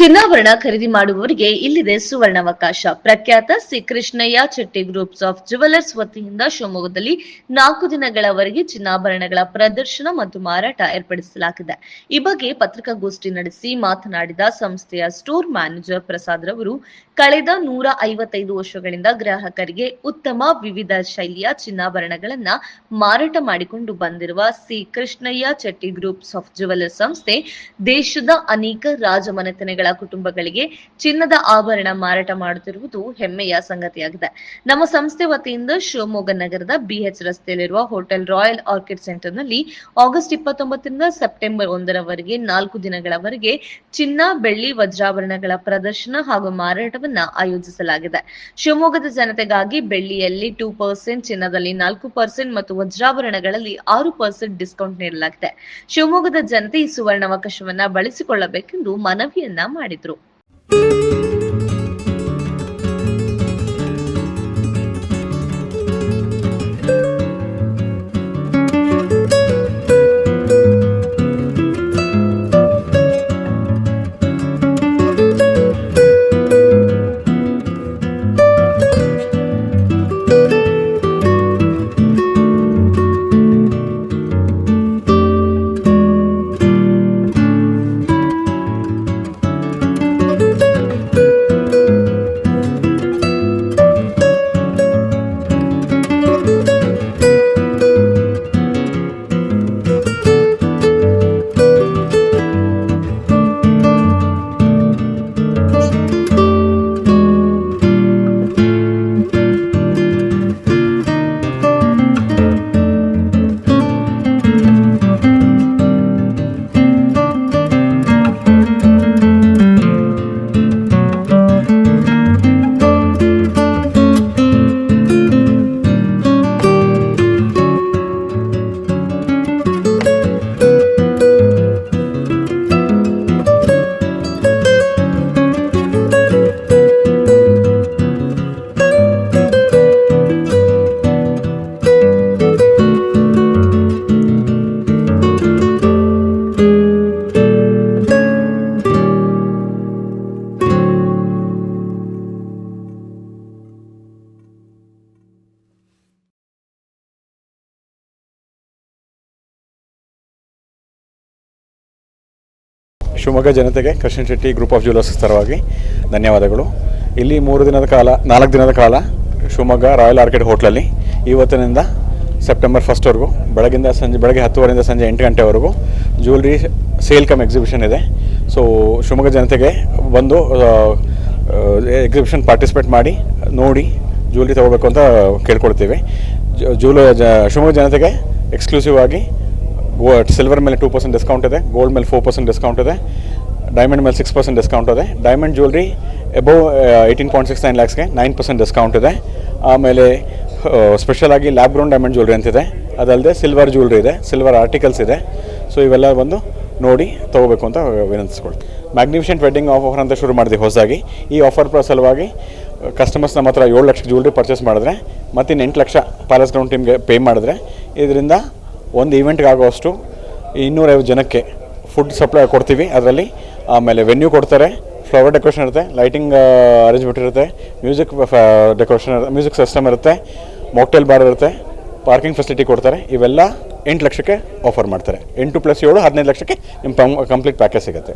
Şimdi ಚಿನ್ನಾಭರಣ ಖರೀದಿ ಮಾಡುವವರಿಗೆ ಇಲ್ಲಿದೆ ಸುವರ್ಣಾವಕಾಶ. ಪ್ರಖ್ಯಾತ Shri Krishnaiah Chetty groups of jewellers ವತಿಯಿಂದ ಶಿವಮೊಗ್ಗದಲ್ಲಿ ನಾಲ್ಕು ದಿನಗಳವರೆಗೆ ಚಿನ್ನಾಭರಣಗಳ ಪ್ರದರ್ಶನ ಮತ್ತು ಮಾರಾಟ ಏರ್ಪಡಿಸಲಾಗಿದೆ. ಈ ಬಗ್ಗೆ ಪತ್ರಿಕಾಗೋಷ್ಠಿ ನಡೆಸಿ ಮಾತನಾಡಿದ ಸಂಸ್ಥೆಯ ಸ್ಟೋರ್ ಮ್ಯಾನೇಜರ್ ಪ್ರಸಾದ್ ರವರು, ಕಳೆದ ನೂರ ಐವತ್ತೈದು ವರ್ಷಗಳಿಂದ ಗ್ರಾಹಕರಿಗೆ ಉತ್ತಮ ವಿವಿಧ ಶೈಲಿಯ ಚಿನ್ನಾಭರಣಗಳನ್ನ ಮಾರಾಟ ಮಾಡಿಕೊಂಡು ಬಂದಿರುವ Shri Krishnaiah Chetty groups of jewellers ಸಂಸ್ಥೆ ದೇಶದ ಅನೇಕ ರಾಜಮನೆತನಗಳ ಕುಟುಂಬಗಳಿಗೆ ಚಿನ್ನದ ಆಭರಣ ಮಾರಾಟ ಮಾಡುತ್ತಿರುವುದು ಹೆಮ್ಮೆಯ ಸಂಗತಿಯಾಗಿದೆ. ನಮ್ಮ ಸಂಸ್ಥೆ ವತಿಯಿಂದ ಶಿವಮೊಗ್ಗ ನಗರದ ಬಿಎಚ್ ರಸ್ತೆಯಲ್ಲಿರುವ ಹೋಟೆಲ್ ರಾಯಲ್ ಆರ್ಕಿಡ್ ಸೆಂಟರ್ನಲ್ಲಿ ಆಗಸ್ಟ್ ಇಪ್ಪತ್ತೊಂಬತ್ತರಿಂದ ಸೆಪ್ಟೆಂಬರ್ ಒಂದರವರೆಗೆ ನಾಲ್ಕು ದಿನಗಳವರೆಗೆ ಚಿನ್ನ, ಬೆಳ್ಳಿ, ವಜ್ರಾಭರಣಗಳ ಪ್ರದರ್ಶನ ಹಾಗೂ ಮಾರಾಟವನ್ನ ಆಯೋಜಿಸಲಾಗಿದೆ. ಶಿವಮೊಗ್ಗದ ಜನತೆಗಾಗಿ ಬೆಳ್ಳಿಯಲ್ಲಿ ಟೂ ಪರ್ಸೆಂಟ್ ಚಿನ್ನದಲ್ಲಿ ನಾಲ್ಕು ಪರ್ಸೆಂಟ್ ಮತ್ತು ವಜ್ರಾಭರಣಗಳಲ್ಲಿ ಆರು ಪರ್ಸೆಂಟ್ ಡಿಸ್ಕೌಂಟ್ ನೀಡಲಾಗಿದೆ. ಶಿವಮೊಗ್ಗದ ಜನತೆ ಈ ಸುವರ್ಣಾವಕಾಶವನ್ನ ಬಳಸಿಕೊಳ್ಳಬೇಕೆಂದು ಮನವಿಯನ್ನ ಮಾಡಿದ್ರು. Música ಶಿವಮೊಗ್ಗ ಜನತೆಗೆ Krishna Shetty group of jewellers ತರವಾಗಿ ಧನ್ಯವಾದಗಳು. ಇಲ್ಲಿ ಮೂರು ದಿನದ ಕಾಲ, ನಾಲ್ಕು ದಿನದ ಕಾಲ ಶಿವಮೊಗ್ಗ ರಾಯಲ್ ಆರ್ಕಿಡ್ ಹೋಟ್ಲಲ್ಲಿ ಇವತ್ತಿನಿಂದ ಸೆಪ್ಟೆಂಬರ್ ಫಸ್ಟ್ವರೆಗೂ ಬೆಳಗಿಂದ ಸಂಜೆ, ಬೆಳಗ್ಗೆ ಹತ್ತುವರೆಯಿಂದ ಸಂಜೆ ಎಂಟು ಗಂಟೆವರೆಗೂ ಜ್ಯುವೆಲ್ರಿ ಸೇಲ್ ಕಮ್ ಎಕ್ಸಿಬಿಷನ್ ಇದೆ. ಸೊ ಶಿವಮೊಗ್ಗ ಜನತೆಗೆ ಬಂದು ಎಕ್ಸಿಬಿಷನ್ ಪಾರ್ಟಿಸಿಪೇಟ್ ಮಾಡಿ, ನೋಡಿ ಜ್ಯುವೆಲ್ರಿ ತೊಗೋಬೇಕು ಅಂತ ಕೇಳ್ಕೊಳ್ತೀವಿ. ಜ್ಯುವೆಲ್ ಶಿವಮೊಗ್ಗ ಜನತೆಗೆ ಎಕ್ಸ್ಕ್ಲೂಸಿವ್ ಆಗಿ ಗೋ ಸಿಲ್ವರ್ ಮೇಲೆ ಟೂ ಪರ್ಸೆಂಟ್ ಡಿಸ್ಕೌಂಟ್ ಇದೆ ಗೋಲ್ಡ್ ಮೇಲೆ ಫೋರ್ ಪರ್ಸೆಂಟ್ ಡಿಸ್ಕೌಂಟ್ ಇದೆ ಡೈಮಂಡ್ ಮೇಲೆ ಸಿಕ್ಸ್ ಪರ್ಸೆಂಟ್ ಡಿಸ್ಕೌಂಟ್ ಇದೆ. Diamond jewellery above eighteen point six nine ಲ್ಯಾಕ್ಸ್ಗೆ nine percent discount ಇದೆ. ಆಮೇಲೆ ಸ್ಪೆಷಲ್ ಆಗಿ ಲ್ಯಾಬ್ ಗ್ರೌಂಡ್ ಡೈಮಂಡ್ ಜ್ಯುವೆಲ್ರಿ ಅಂತಿದೆ. ಅದಲ್ಲದೆ ಸಿಲ್ವರ್ ಜ್ಯುವೆಲ್ರಿ ಇದೆ ಸಿಲ್ವರ್ ಆರ್ಟಿಕಲ್ಸ್ ಇದೆ. ಸೊ ಇವೆಲ್ಲ ಬಂದು ನೋಡಿ ತೊಗೋಬೇಕು ಅಂತ ವಿನಂತಿಸ್ಕೊಳ್ತೀವಿ ಮ್ಯಾಗ್ನಿಫಿಷೆಂಟ್ ವೆಡ್ಡಿಂಗ್ ಆಫರ್ ಅಂತ ಶುರು ಮಾಡಿದ್ವಿ ಹೊಸದಾಗಿ. ಈ ಆಫರ್ ಸಲುವಾಗಿ ಕಸ್ಟಮರ್ಸ್ ನಮ್ಮ ಹತ್ರ ಏಳು ಲಕ್ಷ ಜ್ಯುವೆಲ್ರಿ ಪರ್ಚೇಸ್ ಮಾಡಿದ್ರೆ ಮತ್ತು ಇನ್ನು ಎಂಟು ಲಕ್ಷ ಪ್ಯಾಲೇಸ್ ಗ್ರೌಂಡ್ ಟೀಮ್ಗೆ ಪೇ ಮಾಡಿದ್ರೆ, ಇದರಿಂದ ಒಂದು ಈವೆಂಟ್ಗೆ ಆಗೋಷ್ಟು ಇನ್ನೂರೈವತ್ತು ಜನಕ್ಕೆ ಫುಡ್ ಸಪ್ಲೈ ಕೊಡ್ತೀವಿ ಅದರಲ್ಲಿ. ಆಮೇಲೆ ವೆನ್ಯೂ ಕೊಡ್ತಾರೆ ಫ್ಲವರ್ ಡೆಕೋರೇಷನ್ ಇರುತ್ತೆ ಲೈಟಿಂಗ್ ಅರೇಂಜ್ಮೆಂಟ್ ಇರುತ್ತೆ ಮ್ಯೂಸಿಕ್ ಡೆಕೋರೇಷನ್ ಮ್ಯೂಸಿಕ್ ಸಿಸ್ಟಮ್ ಇರುತ್ತೆ ಮಾಕ್ಟೇಲ್ ಬಾರ್ ಇರುತ್ತೆ ಪಾರ್ಕಿಂಗ್ ಫೆಸಿಲಿಟಿ ಕೊಡ್ತಾರೆ, ಇವೆಲ್ಲ ಎಂಟು ಲಕ್ಷಕ್ಕೆ ಆಫರ್ ಮಾಡ್ತಾರೆ. ಎಂಟು ಪ್ಲಸ್ ಏಳು, ಹದಿನೈದು ಲಕ್ಷಕ್ಕೆ ನಿಮ್ಮ ಕಂಪ್ಲೀಟ್ ಪ್ಯಾಕೇಜ್ ಸಿಗುತ್ತೆ.